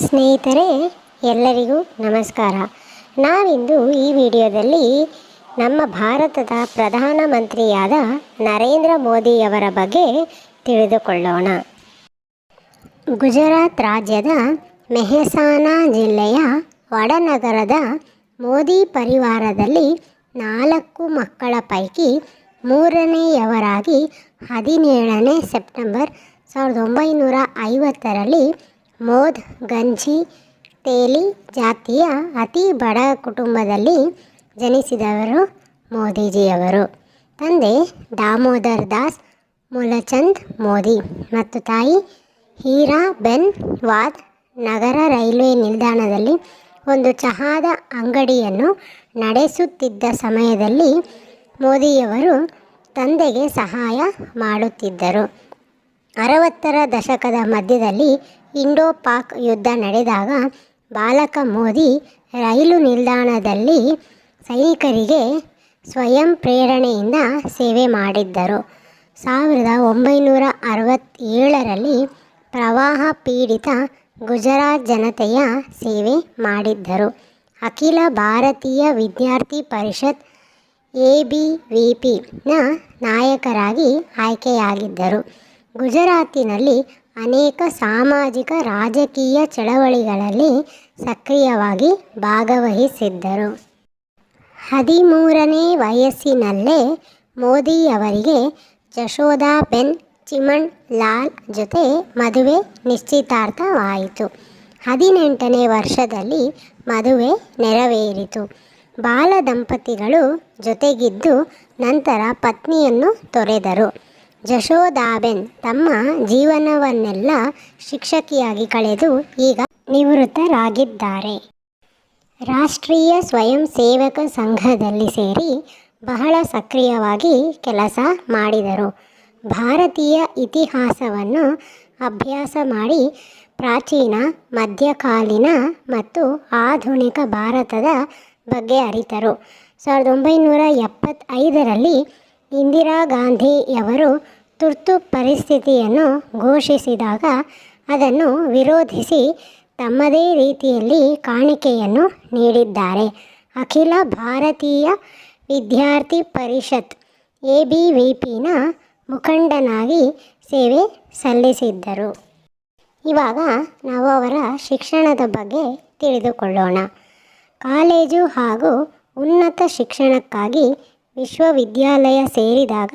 ಸ್ನೇಹಿತರೆ, ಎಲ್ಲರಿಗೂ ನಮಸ್ಕಾರ. ನಾವಿಂದು ಈ ವಿಡಿಯೋದಲ್ಲಿ ನಮ್ಮ ಭಾರತದ ಪ್ರಧಾನಮಂತ್ರಿಯಾದ ನರೇಂದ್ರ ಮೋದಿಯವರ ಬಗ್ಗೆ ತಿಳಿದುಕೊಳ್ಳೋಣ. ಗುಜರಾತ್ ರಾಜ್ಯದ ಮೆಹಸಾನಾ ಜಿಲ್ಲೆಯ ವಡನಗರದ ಮೋದಿ ಪರಿವಾರದಲ್ಲಿ ನಾಲ್ಕು ಮಕ್ಕಳ ಪೈಕಿ ಮೂರನೆಯವರಾಗಿ ಹದಿನೇಳನೇ ಸೆಪ್ಟೆಂಬರ್ ಸಾವಿರದ ಒಂಬೈನೂರ ಐವತ್ತರಲ್ಲಿ ಮೋದ್, ಗಂಜಿ, ತೇಲಿ ಜಾತಿಯ ಅತಿ ಬಡ ಕುಟುಂಬದಲ್ಲಿ ಜನಿಸಿದವರು ಮೋದಿಜಿಯವರು. ತಂದೆ ದಾಮೋದರ್ ದಾಸ್, ಮುಲಚಂದ್ ಮೋದಿ ಮತ್ತು ತಾಯಿ ಹೀರಾ ಬೆನ್ ವಾದ್ ನಗರ ರೈಲ್ವೆ ನಿಲ್ದಾಣದಲ್ಲಿ ಒಂದು ಚಹಾದ ಅಂಗಡಿಯನ್ನು ನಡೆಸುತ್ತಿದ್ದ ಸಮಯದಲ್ಲಿ ಮೋದಿಯವರು ತಂದೆಗೆ ಸಹಾಯ ಮಾಡುತ್ತಿದ್ದರು. ಅರವತ್ತರ ದಶಕದ ಮಧ್ಯದಲ್ಲಿ ಇಂಡೋ ಪಾಕ್ ಯುದ್ಧ ನಡೆದಾಗ ಬಾಲಕ ಮೋದಿ ರೈಲು ನಿಲ್ದಾಣದಲ್ಲಿ ಸೈನಿಕರಿಗೆ ಸ್ವಯಂ ಪ್ರೇರಣೆಯಿಂದ ಸೇವೆ ಮಾಡಿದ್ದರು. ಸಾವಿರದ ಒಂಬೈನೂರ ಅರವತ್ತೇಳರಲ್ಲಿ ಪ್ರವಾಹ ಪೀಡಿತ ಗುಜರಾತ್ ಜನತೆಯ ಸೇವೆ ಮಾಡಿದ್ದರು. ಅಖಿಲ ಭಾರತೀಯ ವಿದ್ಯಾರ್ಥಿ ಪರಿಷತ್ ಎ ಬಿ ವಿ ಪಿನ ನಾಯಕರಾಗಿ ಆಯ್ಕೆಯಾಗಿದ್ದರು. ಗುಜರಾತಿನಲ್ಲಿ ಅನೇಕ ಸಾಮಾಜಿಕ ರಾಜಕೀಯ ಚಳವಳಿಗಳಲ್ಲಿ ಸಕ್ರಿಯವಾಗಿ ಭಾಗವಹಿಸಿದ್ದರು. ಹದಿಮೂರನೇ ವಯಸ್ಸಿನಲ್ಲೇ ಮೋದಿಯವರಿಗೆ ಜಶೋದಾಬೆನ್ ಚಿಮಣ್ ಲಾಲ್ ಜೊತೆ ಮದುವೆ ನಿಶ್ಚಿತಾರ್ಥವಾಯಿತು. ಹದಿನೆಂಟನೇ ವರ್ಷದಲ್ಲಿ ಮದುವೆ ನೆರವೇರಿತು. ಬಾಲ ದಂಪತಿಗಳು ಜೊತೆಗಿದ್ದು ನಂತರ ಪತ್ನಿಯನ್ನು ತೊರೆದರು. ಜಶೋದಾಬೆನ್ ತಮ್ಮ ಜೀವನವನ್ನೆಲ್ಲ ಶಿಕ್ಷಕಿಯಾಗಿ ಕಳೆದು ಈಗ ನಿವೃತ್ತರಾಗಿದ್ದಾರೆ. ರಾಷ್ಟ್ರೀಯ ಸ್ವಯಂ ಸೇವಕ ಸಂಘದಲ್ಲಿ ಸೇರಿ ಬಹಳ ಸಕ್ರಿಯವಾಗಿ ಕೆಲಸ ಮಾಡಿದರು. ಭಾರತೀಯ ಇತಿಹಾಸವನ್ನು ಅಭ್ಯಾಸ ಮಾಡಿ ಪ್ರಾಚೀನ, ಮಧ್ಯಕಾಲೀನ ಮತ್ತು ಆಧುನಿಕ ಭಾರತದ ಬಗ್ಗೆ ಅರಿತರು. ಸಾವಿರದ ಒಂಬೈನೂರ ಎಪ್ಪತ್ತೈದರಲ್ಲಿ ಇಂದಿರಾ ಗಾಂಧಿಯವರು ತುರ್ತು ಪರಿಸ್ಥಿತಿಯನ್ನು ಘೋಷಿಸಿದಾಗ ಅದನ್ನು ವಿರೋಧಿಸಿ ತಮ್ಮದೇ ರೀತಿಯಲ್ಲಿ ಕಾಣಿಕೆಯನ್ನು ನೀಡಿದ್ದಾರೆ. ಅಖಿಲ ಭಾರತೀಯ ವಿದ್ಯಾರ್ಥಿ ಪರಿಷತ್ ಎ ಬಿ ವಿ ಪಿನ ಮುಖಂಡನಾಗಿ ಸೇವೆ ಸಲ್ಲಿಸಿದ್ದರು. ಇವಾಗ ನಾವು ಅವರ ಶಿಕ್ಷಣದ ಬಗ್ಗೆ ತಿಳಿದುಕೊಳ್ಳೋಣ. ಕಾಲೇಜು ಹಾಗೂ ಉನ್ನತ ಶಿಕ್ಷಣಕ್ಕಾಗಿ ವಿಶ್ವವಿದ್ಯಾಲಯ ಸೇರಿದಾಗ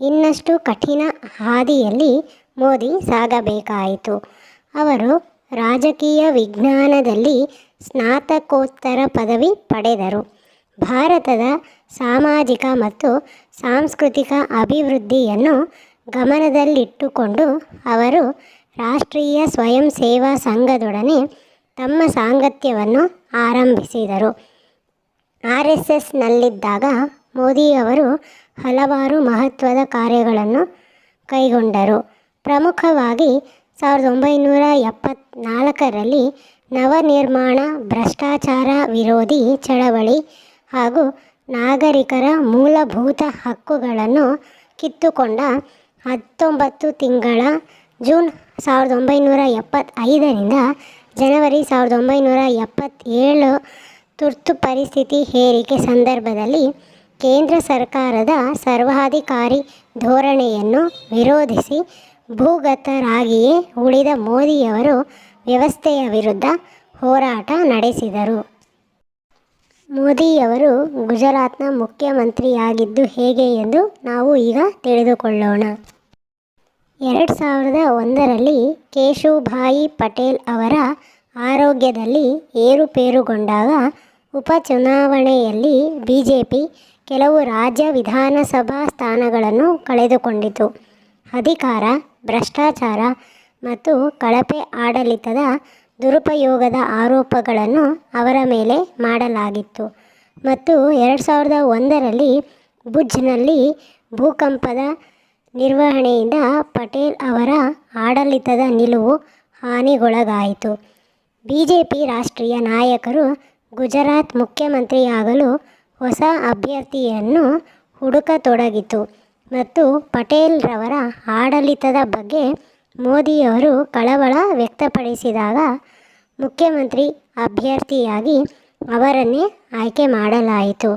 ಇನ್ನಷ್ಟು ಕಠಿಣ ಹಾದಿಯಲ್ಲಿ ಮೋದಿ ಸಾಗಬೇಕಾಯಿತು. ಅವರು ರಾಜಕೀಯ ವಿಜ್ಞಾನದಲ್ಲಿ ಸ್ನಾತಕೋತ್ತರ ಪದವಿ ಪಡೆದರು. ಭಾರತದ ಸಾಮಾಜಿಕ ಮತ್ತು ಸಾಂಸ್ಕೃತಿಕ ಅಭಿವೃದ್ಧಿಯನ್ನು ಗಮನದಲ್ಲಿಟ್ಟುಕೊಂಡು ಅವರು ರಾಷ್ಟ್ರೀಯ ಸ್ವಯಂ ಸೇವಾ ಸಂಘದೊಡನೆ ತಮ್ಮ ಸಾಂಗತ್ಯವನ್ನು ಆರಂಭಿಸಿದರು. ಆರ್ ಎಸ್ ಎಸ್ನಲ್ಲಿದ್ದಾಗ ಮೋದಿಯವರು ಹಲವಾರು ಮಹತ್ವದ ಕಾರ್ಯಗಳನ್ನು ಕೈಗೊಂಡರು. ಪ್ರಮುಖವಾಗಿ ಸಾವಿರದ ಒಂಬೈನೂರ ಎಪ್ಪತ್ನಾಲ್ಕರಲ್ಲಿ ನವನಿರ್ಮಾಣ ಭ್ರಷ್ಟಾಚಾರ ವಿರೋಧಿ ಚಳವಳಿ ಹಾಗೂ ನಾಗರಿಕರ ಮೂಲಭೂತ ಹಕ್ಕುಗಳನ್ನು ಕಿತ್ತುಕೊಂಡ ಹತ್ತೊಂಬತ್ತು ತಿಂಗಳ ಜೂನ್ ಸಾವಿರದ ಒಂಬೈನೂರ ಎಪ್ಪತ್ತೈದರಿಂದ ಜನವರಿ ಸಾವಿರದ ಒಂಬೈನೂರ ಎಪ್ಪತ್ತೇಳು ತುರ್ತು ಪರಿಸ್ಥಿತಿ ಹೇರಿಕೆ ಸಂದರ್ಭದಲ್ಲಿ ಕೇಂದ್ರ ಸರ್ಕಾರದ ಸರ್ವಾಧಿಕಾರಿ ಧೋರಣೆಯನ್ನು ವಿರೋಧಿಸಿ ಭೂಗತರಾಗಿಯೇ ಉಳಿದ ಮೋದಿಯವರು ವ್ಯವಸ್ಥೆಯ ವಿರುದ್ಧ ಹೋರಾಟ ನಡೆಸಿದರು. ಮೋದಿಯವರು ಗುಜರಾತ್ನ ಮುಖ್ಯಮಂತ್ರಿಯಾಗಿದ್ದು ಹೇಗೆ ಎಂದು ನಾವು ಈಗ ತಿಳಿದುಕೊಳ್ಳೋಣ. ಎರಡು ಸಾವಿರದ ಒಂದರಲ್ಲಿ ಕೇಶುಭಾಯಿ ಪಟೇಲ್ ಅವರ ಆರೋಗ್ಯದಲ್ಲಿ ಏರುಪೇರುಗೊಂಡಾಗ ಉಪಚುನಾವಣೆಯಲ್ಲಿ ಬಿ ಜೆ ಪಿ ಕೆಲವು ರಾಜ್ಯ ವಿಧಾನಸಭಾ ಸ್ಥಾನಗಳನ್ನು ಕಳೆದುಕೊಂಡಿತು. ಅಧಿಕಾರ, ಭ್ರಷ್ಟಾಚಾರ ಮತ್ತು ಕಳಪೆ ಆಡಳಿತದ ದುರುಪಯೋಗದ ಆರೋಪಗಳನ್ನು ಅವರ ಮೇಲೆ ಮಾಡಲಾಗಿತ್ತು. ಮತ್ತು ಎರಡು ಸಾವಿರದ ಒಂದರಲ್ಲಿ ಭುಜ್ನಲ್ಲಿ ಭೂಕಂಪದ ನಿರ್ವಹಣೆಯಿಂದ ಪಟೇಲ್ ಅವರ ಆಡಳಿತದ ನಿಲುವು ಹಾನಿಗೊಳಗಾಯಿತು. ಬಿ ಜೆ ಪಿ ರಾಷ್ಟ್ರೀಯ ನಾಯಕರು ಗುಜರಾತ್ ಮುಖ್ಯಮಂತ್ರಿಯಾಗಲು ಹೊಸ ಅಭ್ಯರ್ಥಿಯನ್ನು ಹುಡುಕತೊಡಗಿತು ಮತ್ತು ಪಟೇಲ್ರವರ ಆಡಳಿತದ ಬಗ್ಗೆ ಮೋದಿಯವರು ಕಳವಳ ವ್ಯಕ್ತಪಡಿಸಿದಾಗ ಮುಖ್ಯಮಂತ್ರಿ ಅಭ್ಯರ್ಥಿಯಾಗಿ ಅವರನ್ನೇ ಆಯ್ಕೆ ಮಾಡಲಾಯಿತು.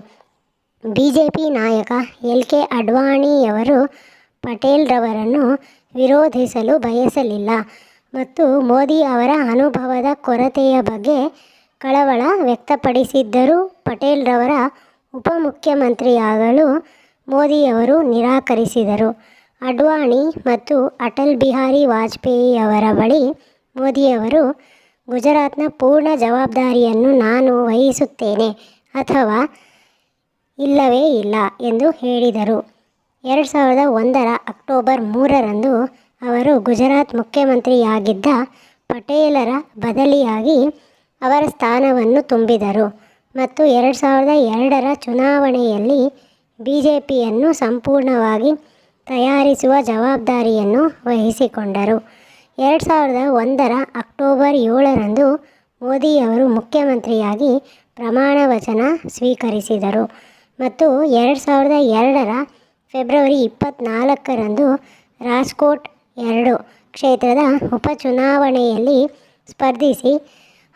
ಬಿ ಜೆ ಪಿ ನಾಯಕ ಎಲ್ ಕೆ ಅಡ್ವಾಣಿಯವರು ಪಟೇಲ್ರವರನ್ನು ವಿರೋಧಿಸಲು ಬಯಸಲಿಲ್ಲ ಮತ್ತು ಮೋದಿ ಅವರ ಅನುಭವದ ಕೊರತೆಯ ಬಗ್ಗೆ ಕಳವಳ ವ್ಯಕ್ತಪಡಿಸಿದ್ದರೂ ಪಟೇಲ್ರವರ ಉಪಮುಖ್ಯಮಂತ್ರಿಯಾಗಲು ಮೋದಿಯವರು ನಿರಾಕರಿಸಿದರು. ಅಡ್ವಾಣಿ ಮತ್ತು ಅಟಲ್ ಬಿಹಾರಿ ವಾಜಪೇಯಿಯವರ ಬಳಿ ಮೋದಿಯವರು, ಗುಜರಾತ್ನ ಪೂರ್ಣ ಜವಾಬ್ದಾರಿಯನ್ನು ನಾನು ವಹಿಸುತ್ತೇನೆ ಅಥವಾ ಇಲ್ಲವೇ ಇಲ್ಲ ಎಂದು ಹೇಳಿದರು. ಎರಡು ಸಾವಿರದ ಒಂದರ ಅಕ್ಟೋಬರ್ ಮೂರರಂದು ಅವರು ಗುಜರಾತ್ ಮುಖ್ಯಮಂತ್ರಿಯಾಗಿದ್ದ ಪಟೇಲರ ಬದಲಿಯಾಗಿ ಅವರ ಸ್ಥಾನವನ್ನು ತುಂಬಿದರು. ಮತ್ತು ಎರಡು ಸಾವಿರದ ಎರಡರ ಚುನಾವಣೆಯಲ್ಲಿ ಬಿ ಜೆ ಪಿಯನ್ನು ಸಂಪೂರ್ಣವಾಗಿ ತಯಾರಿಸುವ ಜವಾಬ್ದಾರಿಯನ್ನು ವಹಿಸಿಕೊಂಡರು. ಎರಡು ಸಾವಿರದ ಒಂದರ ಅಕ್ಟೋಬರ್ ಏಳರಂದು ಮೋದಿಯವರು ಮುಖ್ಯಮಂತ್ರಿಯಾಗಿ ಪ್ರಮಾಣ ವಚನ ಸ್ವೀಕರಿಸಿದರು ಮತ್ತು ಎರಡು ಸಾವಿರದ ಎರಡರ ಫೆಬ್ರವರಿ ಇಪ್ಪತ್ತ್ನಾಲ್ಕರಂದು ರಾಜ್ಕೋಟ್ ಎರಡು ಕ್ಷೇತ್ರದ ಉಪಚುನಾವಣೆಯಲ್ಲಿ ಸ್ಪರ್ಧಿಸಿ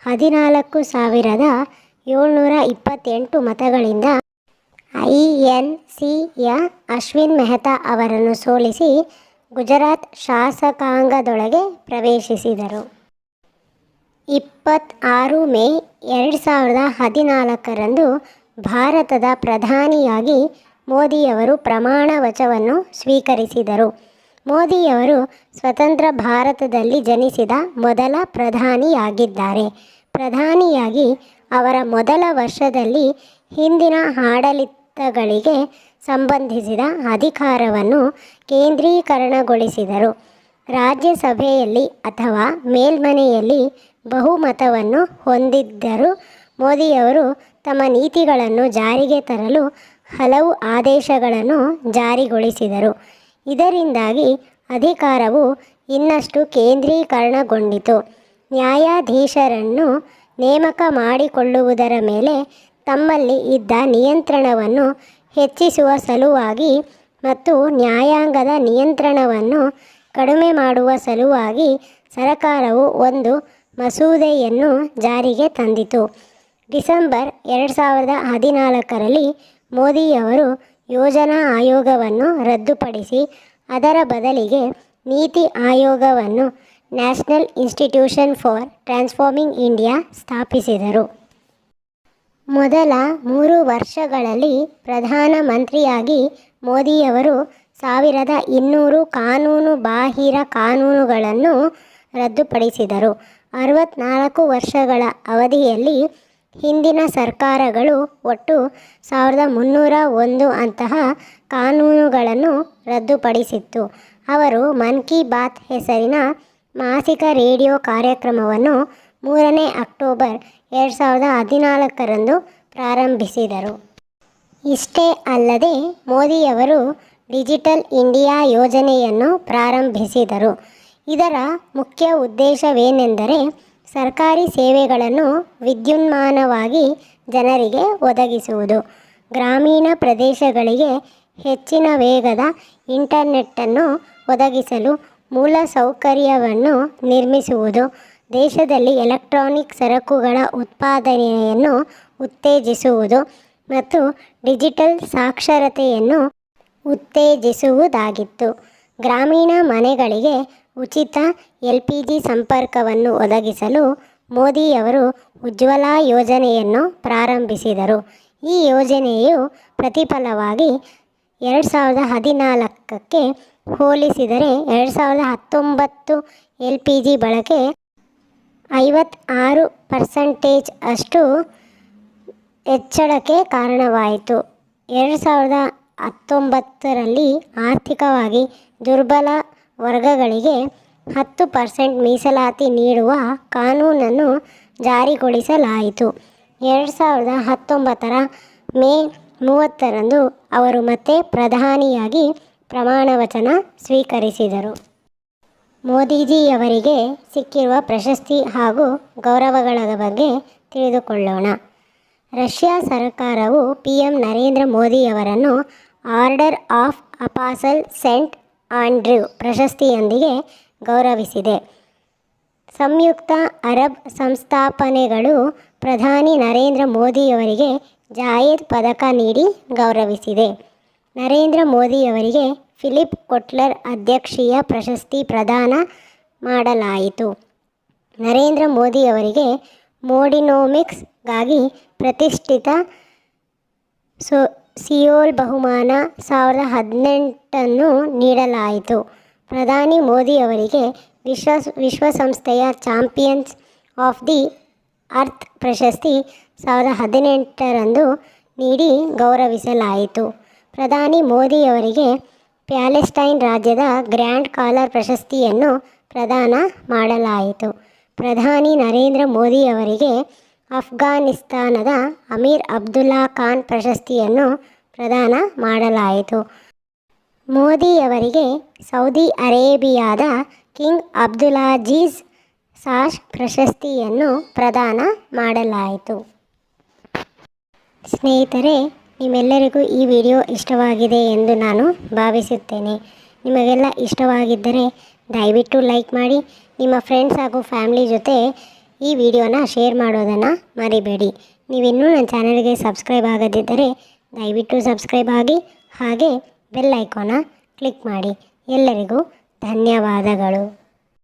ಹದಿನಾಲ್ಕು ಸಾವಿರದ ಏಳ್ನೂರ ಇಪ್ಪತ್ತೆಂಟು ಮತಗಳಿಂದ ಐ ಎನ್ ಸಿಯ ಅಶ್ವಿನ್ ಮೆಹ್ತಾ ಅವರನ್ನು ಸೋಲಿಸಿ ಗುಜರಾತ್ ಶಾಸಕಾಂಗದೊಳಗೆ ಪ್ರವೇಶಿಸಿದರು. ಇಪ್ಪತ್ತಾರು ಮೇ ಎರಡು ಸಾವಿರದ ಹದಿನಾಲ್ಕರಂದು ಭಾರತದ ಪ್ರಧಾನಿಯಾಗಿ ಮೋದಿಯವರು ಪ್ರಮಾಣ ವಚವನ್ನು ಸ್ವೀಕರಿಸಿದರು. ಮೋದಿಯವರು ಸ್ವತಂತ್ರ ಭಾರತದಲ್ಲಿ ಜನಿಸಿದ ಮೊದಲ ಪ್ರಧಾನಿಯಾಗಿದ್ದಾರೆ. ಪ್ರಧಾನಿಯಾಗಿ ಅವರ ಮೊದಲ ವರ್ಷದಲ್ಲಿ ಹಿಂದಿನ ಆಡಳಿತಗಳಿಗೆ ಸಂಬಂಧಿಸಿದ ಅಧಿಕಾರವನ್ನು ಕೇಂದ್ರೀಕರಣಗೊಳಿಸಿದರು. ರಾಜ್ಯಸಭೆಯಲ್ಲಿ ಅಥವಾ ಮೇಲ್ಮನೆಯಲ್ಲಿ ಬಹುಮತವನ್ನು ಹೊಂದಿದ್ದರು ಮೋದಿಯವರು ತಮ್ಮ ನೀತಿಗಳನ್ನು ಜಾರಿಗೆ ತರಲು ಹಲವು ಆದೇಶಗಳನ್ನು ಜಾರಿಗೊಳಿಸಿದರು. ಇದರಿಂದಾಗಿ ಅಧಿಕಾರವು ಇನ್ನಷ್ಟು ಕೇಂದ್ರೀಕರಣಗೊಂಡಿತು. ನ್ಯಾಯಾಧೀಶರನ್ನು ನೇಮಕ ಮಾಡಿಕೊಳ್ಳುವುದರ ಮೇಲೆ ತಮ್ಮಲ್ಲಿ ಇದ್ದ ನಿಯಂತ್ರಣವನ್ನು ಹೆಚ್ಚಿಸುವ ಸಲುವಾಗಿ ಮತ್ತು ನ್ಯಾಯಾಂಗದ ನಿಯಂತ್ರಣವನ್ನು ಕಡಿಮೆ ಮಾಡುವ ಸಲುವಾಗಿ ಸರಕಾರವು ಒಂದು ಮಸೂದೆಯನ್ನು ಜಾರಿಗೆ ತಂದಿತು. ಡಿಸೆಂಬರ್ ಎರಡು ಸಾವಿರದ ಹದಿನಾಲ್ಕರಲ್ಲಿ ಮೋದಿಯವರು ಯೋಜನಾ ಆಯೋಗವನ್ನು ರದ್ದುಪಡಿಸಿ, ಅದರ ಬದಲಿಗೆ ನೀತಿ ಆಯೋಗವನ್ನು National Institution for Transforming India ಸ್ಥಾಪಿಸಿದರು. ಮೊದಲ ಮೂರು ವರ್ಷಗಳಲ್ಲಿ ಪ್ರಧಾನಮಂತ್ರಿಯಾಗಿ ಮೋದಿಯವರು ಸಾವಿರದ ಇನ್ನೂರು ಕಾನೂನು ಬಾಹಿರ ಕಾನೂನುಗಳನ್ನು ರದ್ದುಪಡಿಸಿದರು. ಅರವತ್ನಾಲ್ಕು ವರ್ಷಗಳ ಅವಧಿಯಲ್ಲಿ ಹಿಂದಿನ ಸರ್ಕಾರಗಳು ಒಟ್ಟು ಸಾವಿರದ ಮುನ್ನೂರ ಒಂದು ಅಂತಹ ಕಾನೂನುಗಳನ್ನು ರದ್ದುಪಡಿಸಿತ್ತು. ಅವರು ಮನ್ ಕಿ ಬಾತ್ ಹೆಸರಿನ ಮಾಸಿಕ ರೇಡಿಯೋ ಕಾರ್ಯಕ್ರಮವನ್ನು ಮೂರನೇ ಅಕ್ಟೋಬರ್ ಎರಡು ಸಾವಿರದ ಹದಿನಾಲ್ಕರಂದು ಪ್ರಾರಂಭಿಸಿದರು. ಇಷ್ಟೇ ಅಲ್ಲದೆ ಮೋದಿಯವರು ಡಿಜಿಟಲ್ ಇಂಡಿಯಾ ಯೋಜನೆಯನ್ನು ಪ್ರಾರಂಭಿಸಿದರು. ಇದರ ಮುಖ್ಯ ಉದ್ದೇಶವೇನೆಂದರೆ ಸರ್ಕಾರಿ ಸೇವೆಗಳನ್ನು ವಿದ್ಯುನ್ಮಾನವಾಗಿ ಜನರಿಗೆ ಒದಗಿಸುವುದು. ಗ್ರಾಮೀಣ ಪ್ರದೇಶಗಳಿಗೆ ಹೆಚ್ಚಿನ ವೇಗದ ಇಂಟರ್ನೆಟ್ಟನ್ನು ಒದಗಿಸಲು ಮೂಲಸೌಕರ್ಯವನ್ನು ನಿರ್ಮಿಸುವುದು, ದೇಶದಲ್ಲಿ ಎಲೆಕ್ಟ್ರಾನಿಕ್ ಸರಕುಗಳ ಉತ್ಪಾದನೆಯನ್ನು ಉತ್ತೇಜಿಸುವುದು ಮತ್ತು ಡಿಜಿಟಲ್ ಸಾಕ್ಷರತೆಯನ್ನು ಉತ್ತೇಜಿಸುವುದಾಗಿತ್ತು. ಗ್ರಾಮೀಣ ಮನೆಗಳಿಗೆ ಉಚಿತ ಎಲ್ ಪಿ ಜಿ ಸಂಪರ್ಕವನ್ನು ಒದಗಿಸಲು ಮೋದಿಯವರು ಉಜ್ವಲಾ ಯೋಜನೆಯನ್ನು ಪ್ರಾರಂಭಿಸಿದರು. ಈ ಯೋಜನೆಯು ಪ್ರತಿಫಲವಾಗಿ ಎರಡು ಸಾವಿರದ ಹದಿನಾಲ್ಕಕ್ಕೆ ಹೋಲಿಸಿದರೆ ಎರಡು ಸಾವಿರದ ಹತ್ತೊಂಬತ್ತು ಎಲ್ ಪಿ ಜಿ ಬಳಕೆ ಐವತ್ತಾರು ಪರ್ಸೆಂಟೇಜ್ ಅಷ್ಟು ಹೆಚ್ಚಳಕ್ಕೆ ಕಾರಣವಾಯಿತು. ಎರಡು ಸಾವಿರದ ಹತ್ತೊಂಬತ್ತರಲ್ಲಿ ಆರ್ಥಿಕವಾಗಿ ದುರ್ಬಲ ವರ್ಗಗಳಿಗೆ ಹತ್ತು ಪರ್ಸೆಂಟ್ ಮೀಸಲಾತಿ ನೀಡುವ ಕಾನೂನನ್ನು ಜಾರಿಗೊಳಿಸಲಾಯಿತು. ಎರಡು ಸಾವಿರದ ಹತ್ತೊಂಬತ್ತರ ಮೇ ಮೂವತ್ತರಂದು ಅವರು ಮತ್ತೆ ಪ್ರಧಾನಿಯಾಗಿ ಪ್ರಮಾಣವಚನ ಸ್ವೀಕರಿಸಿದರು. ಮೋದಿಜಿಯವರಿಗೆ ಸಿಕ್ಕಿರುವ ಪ್ರಶಸ್ತಿ ಹಾಗೂ ಗೌರವಗಳ ಬಗ್ಗೆ ತಿಳಿದುಕೊಳ್ಳೋಣ. ರಷ್ಯಾ ಸರ್ಕಾರವು ಪಿ ಎಂ ನರೇಂದ್ರ ಮೋದಿಯವರನ್ನು order of apostle saint Andrew ಪ್ರಶಸ್ತಿಯೊಂದಿಗೆ ಗೌರವಿಸಿದೆ. ಸಂಯುಕ್ತ ಅರಬ್ ಸಂಸ್ಥಾಪನೆಗಳು ಪ್ರಧಾನಿ ನರೇಂದ್ರ ಮೋದಿಯವರಿಗೆ ಜಾಯೇದ್ ಪದಕ ನೀಡಿ ಗೌರವಿಸಿದೆ. ನರೇಂದ್ರ ಮೋದಿಯವರಿಗೆ ಫಿಲಿಪ್ ಕೊಟ್ಲರ್ ಅಧ್ಯಕ್ಷೀಯ ಪ್ರಶಸ್ತಿ ಪ್ರದಾನ ಮಾಡಲಾಯಿತು. ನರೇಂದ್ರ ಮೋದಿಯವರಿಗೆ ಮೋಡಿನೋಮಿಕ್ಸ್ಗಾಗಿ ಪ್ರತಿಷ್ಠಿತ ಸೊ, ಸಿಯೋಲ್ ಬಹುಮಾನ ಸಾವಿರದ ಹದಿನೆಂಟನ್ನು ನೀಡಲಾಯಿತು. ಪ್ರಧಾನಿ ಮೋದಿಯವರಿಗೆ ವಿಶ್ವ ವಿಶ್ವಸಂಸ್ಥೆಯ ಚಾಂಪಿಯನ್ಸ್ ಆಫ್ ದಿ ಅರ್ತ್ ಪ್ರಶಸ್ತಿ ಸಾವಿರದ ಹದಿನೆಂಟರಂದು ನೀಡಿ ಗೌರವಿಸಲಾಯಿತು. ಪ್ರಧಾನಿ ಮೋದಿಯವರಿಗೆ ಪ್ಯಾಲೆಸ್ಟೈನ್ ರಾಜ್ಯದ ಗ್ರ್ಯಾಂಡ್ ಕಾಲರ್ ಪ್ರಶಸ್ತಿಯನ್ನು ಪ್ರದಾನ ಮಾಡಲಾಯಿತು. ಪ್ರಧಾನಿ ನರೇಂದ್ರ ಮೋದಿಯವರಿಗೆ ಅಫ್ಘಾನಿಸ್ತಾನದ ಅಮೀರ್ ಅಬ್ದುಲ್ಲಾ ಖಾನ್ ಪ್ರಶಸ್ತಿಯನ್ನು ಪ್ರದಾನ ಮಾಡಲಾಯಿತು. ಮೋದಿಯವರಿಗೆ ಸೌದಿ ಅರೇಬಿಯಾದ ಕಿಂಗ್ ಅಬ್ದುಲಾಜೀಜ್ ಸಾಶ್ ಪ್ರಶಸ್ತಿಯನ್ನು ಪ್ರದಾನ ಮಾಡಲಾಯಿತು. ಸ್ನೇಹಿತರೆ ನಿಮ್ಮೆಲ್ಲರಿಗೂ ಈ ವಿಡಿಯೋ ಇಷ್ಟವಾಗಿದೆ ಎಂದು ನಾನು ಭಾವಿಸುತ್ತೇನೆ. ನಿಮಗೆಲ್ಲ ಇಷ್ಟವಾಗಿದ್ದರೆ ದಯವಿಟ್ಟು ಲೈಕ್ ಮಾಡಿ, ನಿಮ್ಮ ಫ್ರೆಂಡ್ಸ್ ಹಾಗೂ ಫ್ಯಾಮಿಲಿ ಜೊತೆ ಈ ವಿಡಿಯೋನ ಶೇರ್ ಮಾಡೋದನ್ನು ಮರಿಬೇಡಿ. ನೀವಿನ್ನೂ ನನ್ನ ಚಾನಲ್ಗೆ ಸಬ್ಸ್ಕ್ರೈಬ್ ಆಗದಿದ್ದರೆ ದಯವಿಟ್ಟು ಸಬ್ಸ್ಕ್ರೈಬ್ ಆಗಿ, ಹಾಗೆ ಬೆಲ್ ಐಕೋನ ಕ್ಲಿಕ್ ಮಾಡಿ. ಎಲ್ಲರಿಗೂ ಧನ್ಯವಾದಗಳು.